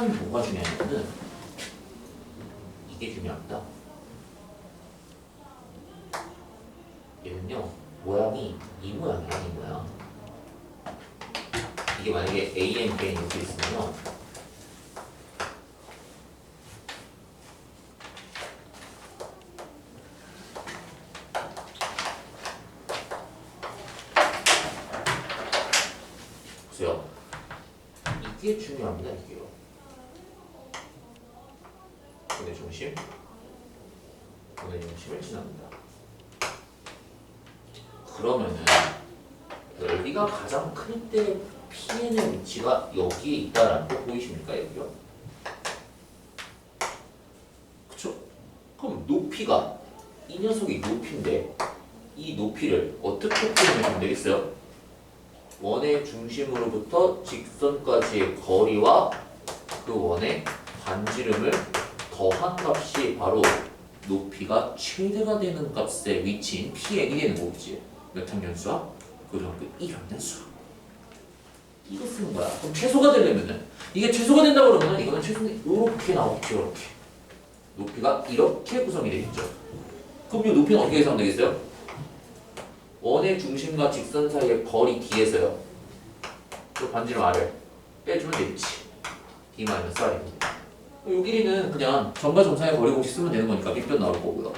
일단 뭐가 중요하냐면은 이게 중요합니다. 얘는요 모양이 이 모양이야 이 모양. 이게 만약에 A, N, B, 이렇게 있으면요. 보세요. 이게 중요합니다. 이게 요. 오늘 중심, 오늘 중심을 지납니다. 그러면은 넓이가 가장 클 때 PN의 위치가 여기에 있다라는 거 보이십니까 여기요? 그쵸? 그럼 높이가 이 녀석이 높이인데 이 높이를 어떻게 표현하면 되겠어요? 원의 중심으로부터 직선까지의 거리와 그 원의 반지름을 더한 값이 바로 높이가 최대가 되는 값의 위치인 Pn이 되는 거겠지. 몇 학년수야? 고등학교 1학년수. 이거 쓰는 거야. 그럼 최소가 되려면은 이게 최소가 된다 그러면은 이거는 최소 이렇게 나오겠죠. 이렇게. 높이가 이렇게 구성이 되겠죠. 그럼 이 높이는 어떻게 계산하면 되겠어요? 원의 중심과 직선 사이의 거리 D에서요. 그 반지름 R을 빼주면 되겠지. D-R입니다. 이 길이는 그냥 점 사이의 거리 공식 쓰면 되는 거니까 빗변 나올 거고요.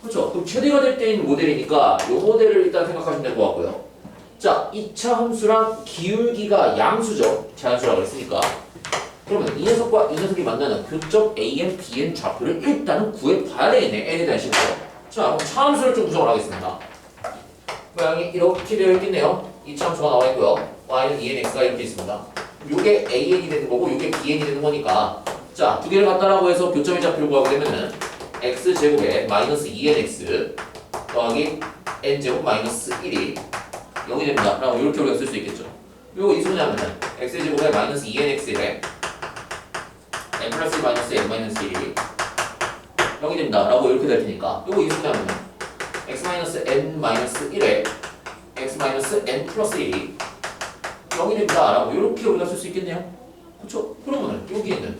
그렇죠? 그럼 최대가 될 때인 모델이니까 이 모델을 일단 생각하시면 될 것 같고요. 자, 2차 함수랑 기울기가 양수죠. 자연수라고 했으니까. 그러면 이 녀석과 이 녀석이 만나는 교점 AN, BN 좌표를 일단은 구해봐야 되겠네. n에 대한 식으로. 자, 그럼 차함수를 좀 구성을 하겠습니다. 모양이 이렇게 되어 있겠네요. 2차 함수가 나와 있고요. y는 2nx가 이렇게 있습니다. 요게 an이 되는 거고 요게 bn이 되는 거니까 자, 두 개를 갖다라고 해서 교점의 좌표를 구하게 되면은 x제곱에 마이너스 2nx 더하기 n제곱 마이너스 1이 0이 됩니다. 라고 이렇게 우리가 쓸 수 있겠죠. 요거 이수냐면은 x제곱에 마이너스 2nx에 n 플러스 1 마이너스 n 마이너스 1이 0이 됩니다. 라고 이렇게 될 테니까 요거 이수냐면은 x 마이너스 n 마이너스 1에 x 마이너스 n 플러스 1이 0이 됩니다. 라고 이렇게 우리가 쓸 수 있겠네요. 그쵸? 그러면은 여기에는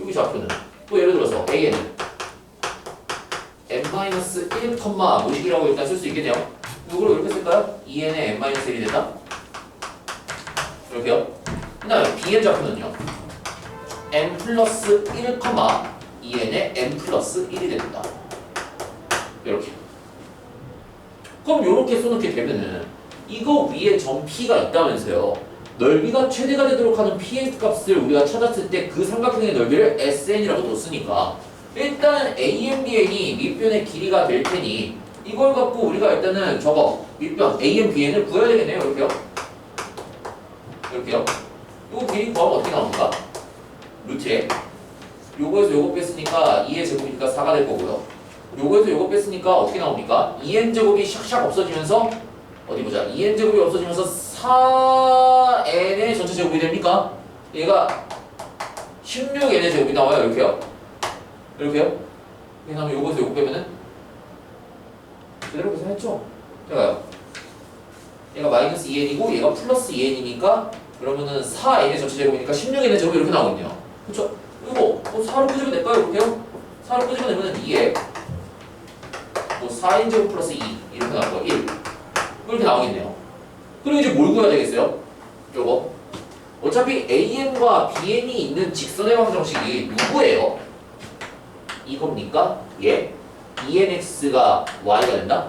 여기 좌표는 또 예를 들어서 a에는 n-1, 모식이라고 일단 쓸 수 있겠네요. 이걸 이렇게 쓸까요? 2n에 n-1이 된다? 이렇게요. 그 다음에 bn 좌표는요. n 플러스 1, 2n에 n 플러스 1이 된다. 이렇게. 그럼 이렇게 써놓게 되면은 이거 위에 점 P가 있다면서요. 넓이가 최대가 되도록 하는 P의 값을 우리가 찾았을 때 그 삼각형의 넓이를 SN이라고 뒀으니까 일단 ANBN이 밑변의 길이가 될 테니 이걸 갖고 우리가 일단은 저거 밑변 ANBN을 구해야 되겠네요. 이렇게요. 이렇게요. 이거 길이 구하면 어떻게 나옵니까? 루트에 요거에서 요거 뺐으니까 2의 제곱이니까 4가 될 거고요. 요거에서 요거 뺐으니까 어떻게 나옵니까? 2n 제곱이 샥샥 없어지면서 어디 보자. 2n 제곱이 없어지면서 4n의 전체 제곱이 됩니까? 얘가 16n의 제곱이 나와요. 이렇게요. 이렇게요. 그다음에 요거에서 요거 빼면은 제대로 계산했죠? 제가요. 얘가 마이너스 2n이고 얘가 플러스 2n이니까 그러면은 4n의 전체 제곱이니까 16n의 제곱이 이렇게 나오거든요. 그렇죠? 이거 뭐 4로 끄집어 낼까요? 이렇게요? 4로 끄집어 내면은 2에 뭐 4n 제곱 플러스 2 이렇게 나오고 1 이렇게 나오겠네요. 그리고 이제 뭘 구해야 되겠어요? 요거 어차피 AN과 BN이 있는 직선의 방정식이 누구예요? 이겁니까? 예. 2nx가 y가 된다?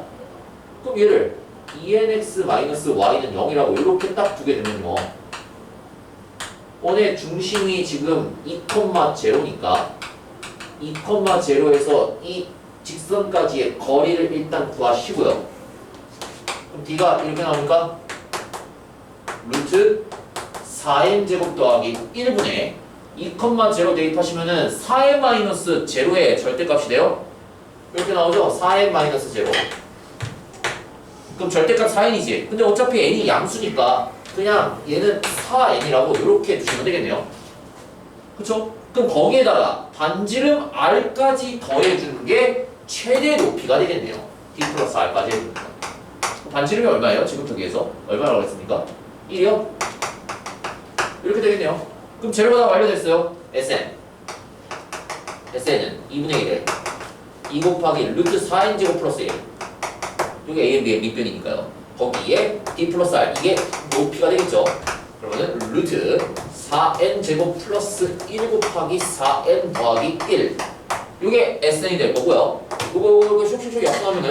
그럼 얘를 2nx y는 0이라고 이렇게 딱 두게 되면 뭐 원의 중심이 지금 2,0니까 2,0에서 이 직선까지의 거리를 일단 구하시고요. 그럼 d가 이렇게 나오니까 루트 4n 제곱 더하기 1분의 2,0 대입하시면은 4n 마이너스 제로의 절대값이 돼요. 이렇게 나오죠? 4n 마이너스 제로. 그럼 절대값 4n이지. 근데 어차피 n이 양수니까 그냥 얘는 4n이라고 이렇게 두시면 되겠네요. 그쵸? 그럼 거기에다가 반지름 r까지 더해주는 게 최대 높이가 되겠네요. d 플러스 r까지 해주는 거. 반지름이 얼마예요? 지금 저기에서 얼마라고 했습니까? 1이요? 이렇게 되겠네요. 그럼 재료가 다 완료됐어요. Sn. Sn은 2분의 1에 2 곱하기 루트 4n 제곱 플러스 1. 여기 a, b의 밑변이니까요. 거기에 d 플러스 r 이게 높이가 되겠죠. 그러면은 루트 4n 제곱 플러스 1 곱하기 4n 더하기 1. 이게 Sn이 될 거고요. 요거 요거 슉슉슉 약분하면은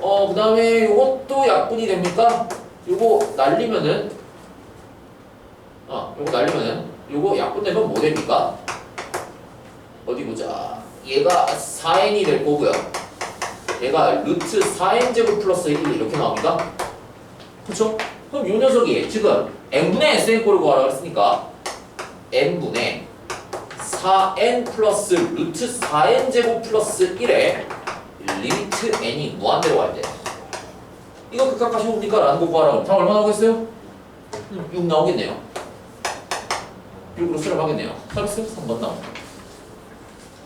어 그 다음에 요것도 약분이 됩니까? 요거 날리면은 아 요거 날리면은 요거 약분되면 뭐 됩니까? 어디 보자. 얘가 4n이 될 거고요. 얘가 루트 4n 제곱 플러스 1 이렇게 나옵니다. 그쵸? 그럼 요 녀석이 지금 n분의 sn 꼴을 구하라고 했으니까 n분의 4n 플러스 루트 4n 제곱 플러스 1에 리미트 n이 무한대로 갈 때. 이거 극각하시 옵니까? 라는 거 구하라고. 다 얼마 나 오겠어요? 6 나오겠네요. 6으로 수렴하겠네요. 서비스 3번 나옵니다.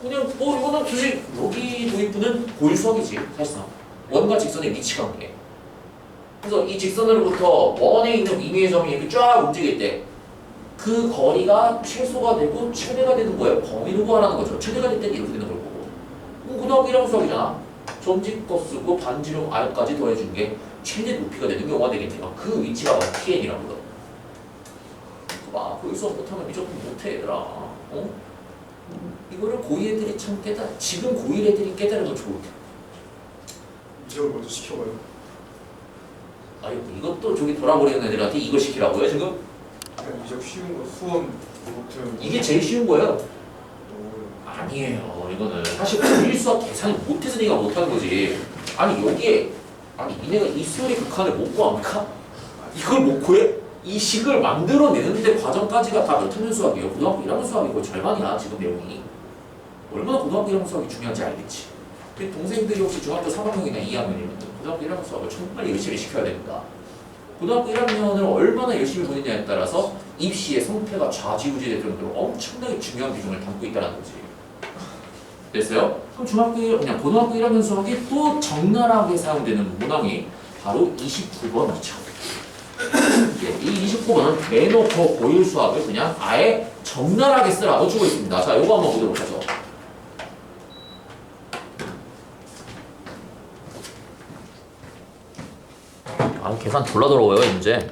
그냥 뭐 이거는 사실 여기 도입부는 고일 수학이지 사실상 원과 직선의 위치 관계. 그래서 이 직선으로부터 원에 있는 임의의 점이 이렇게 쫙 움직일 때 그 거리가 최소가 되고 최대가 되는 거예요. 범위를 구하라는 거죠. 최대가 될 때는 이렇게 되는 걸 거고. 그럼 고등학교 1학년 수학이잖아. 점집거 쓰고 반지름 r까지 더해준 게 최대 높이가 되는 경우가 되겠네요. 그 위치가 바로 PN이라고 그러. 봐, 수학 못하면 미적분 못해 얘들아. 어? 이거를 고2 애들이 참 깨달, 지금 고1 애들이 깨달으면 좋을 텐데. 이적을 먼저 시켜봐요. 아유, 이것도 저기 돌아버리는 애들한테 이걸 시키라고요, 지금? 그냥 이적 쉬운 거 수험 못해요. 이게 제일 쉬운 거예요. 아니에요, 이거는. 사실 고1 수학 계산을 못해서 네가 못하는 거지. 아니, 여기에, 아니, 니네가 이 수열의 극한을 못 구합니까? 이걸 못 구해? 이 식을 만들어내는데 과정까지가 다 몇 학년 수학이에요. 고등학교 1학년 수학이 거의 절반이야, 지금 내용이. 얼마나 고등학교 1학년 수학이 중요한지 알겠지. 그 동생들이 혹시 중학교 3학년이나 2학년이면 고등학교 1학년 수학을 정말 열심히 시켜야 됩니다. 고등학교 1학년을 얼마나 열심히 보느냐에 따라서 입시의 성패가 좌지우지될 정도로 엄청나게 중요한 비중을 담고 있다는 거지. 됐어요? 그럼 중학교 1, 그냥 고등학교 1학년 수학이 또 적나라하게 사용되는 문항이 바로 29번이죠. 예, 이 29번은 대놓고 고일 수학을 그냥 아예 적나라하게 쓰라고 주고 있습니다. 자, 요거 한번 보도록 하죠. 아, 계산 졸라 더러워요, 이 문제.